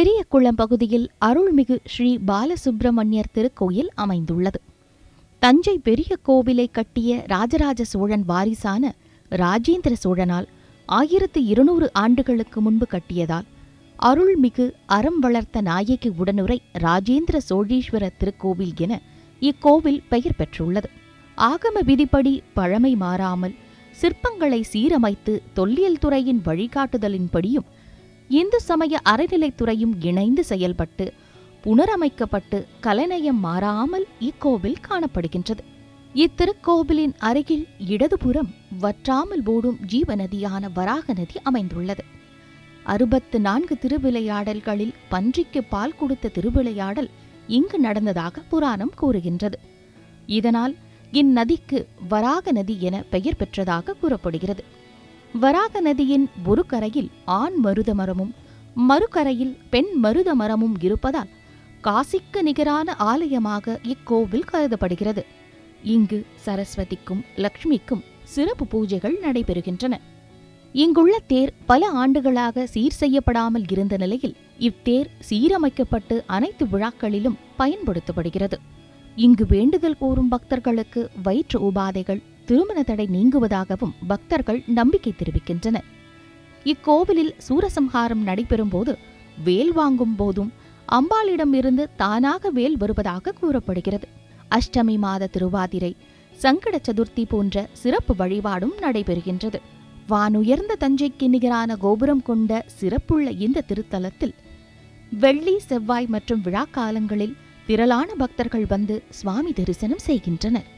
பெரிய குளம் பகுதியில் அருள்மிகு ஸ்ரீ பாலசுப்பிரமணியர் திருக்கோயில் அமைந்துள்ளது. தஞ்சை பெரிய கோவிலை கட்டிய ராஜராஜ சோழன் வாரிசான ராஜேந்திர சோழனால் ஆயிரத்து இருநூறு ஆண்டுகளுக்கு முன்பு கட்டியதால் அருள்மிகு அறம் வளர்த்த நாயகி உடனுரை ராஜேந்திர சோழீஸ்வர திருக்கோவில் என இக்கோவில் பெயர் பெற்றுள்ளது. ஆகம விதிப்படி பழமை மாறாமல் சிற்பங்களை சீரமைத்து தொல்லியல் துறையின் வழிகாட்டுதலின்படியும் இந்து சமய அறநிலைத்துறையும் இணைந்து செயல்பட்டு புனரமைக்கப்பட்டு கலைநயம் மாறாமல் இக்கோவில் காணப்படுகின்றது. இத்திருக்கோவிலின் அருகில் இடதுபுறம் வற்றாமல் ஓடும் ஜீவநதியான வராக நதி அமைந்துள்ளது. அறுபத்து நான்கு திருவிளையாடல்களில் பன்றிக்கு பால் கொடுத்த திருவிளையாடல் இங்கு நடந்ததாக புராணம் கூறுகின்றது. இதனால் இந்நதிக்கு வராக நதி என பெயர் பெற்றதாக கூறப்படுகிறது. வராக நதியின் ஒரு கரையில் ஆண் மருத மரமும் மறுகரையில் பெண் மருத மரமும் இருப்பதால் காசிக்கு நிகரான ஆலயமாக இக்கோவில் கருதப்படுகிறது. இங்கு சரஸ்வதிக்கும் லக்ஷ்மிக்கும் சிறப்பு பூஜைகள் நடைபெறுகின்றன. இங்குள்ள தேர் பல ஆண்டுகளாக சீர் செய்யப்படாமல் இருந்த நிலையில் இத்தேர் சீரமைக்கப்பட்டு அனைத்து விழாக்களிலும் பயன்படுத்தப்படுகிறது. இங்கு வேண்டுதல் கூறும் பக்தர்களுக்கு வயிற்று உபாதைகள் திருமண தடை நீங்குவதாகவும் பக்தர்கள் நம்பிக்கை தெரிவிக்கின்றனர். இக்கோவிலில் சூரசம்ஹாரம் நடைபெறும்போது வேல் வாங்கும் போதும் அம்பாளிடம் இருந்து தானாக வேல் வருவதாக கூறப்படுகிறது. அஷ்டமி மாத திருவாதிரை சங்கட சதுர்த்தி போன்ற சிறப்பு வழிபாடும் நடைபெறுகின்றது. வானுயர்ந்த தஞ்சைக்கு நிகரான கோபுரம் கொண்ட சிறப்புள்ள இந்த திருத்தலத்தில் வெள்ளி செவ்வாய் மற்றும் விழா காலங்களில் திரளான பக்தர்கள் வந்து சுவாமி தரிசனம் செய்கின்றனர்.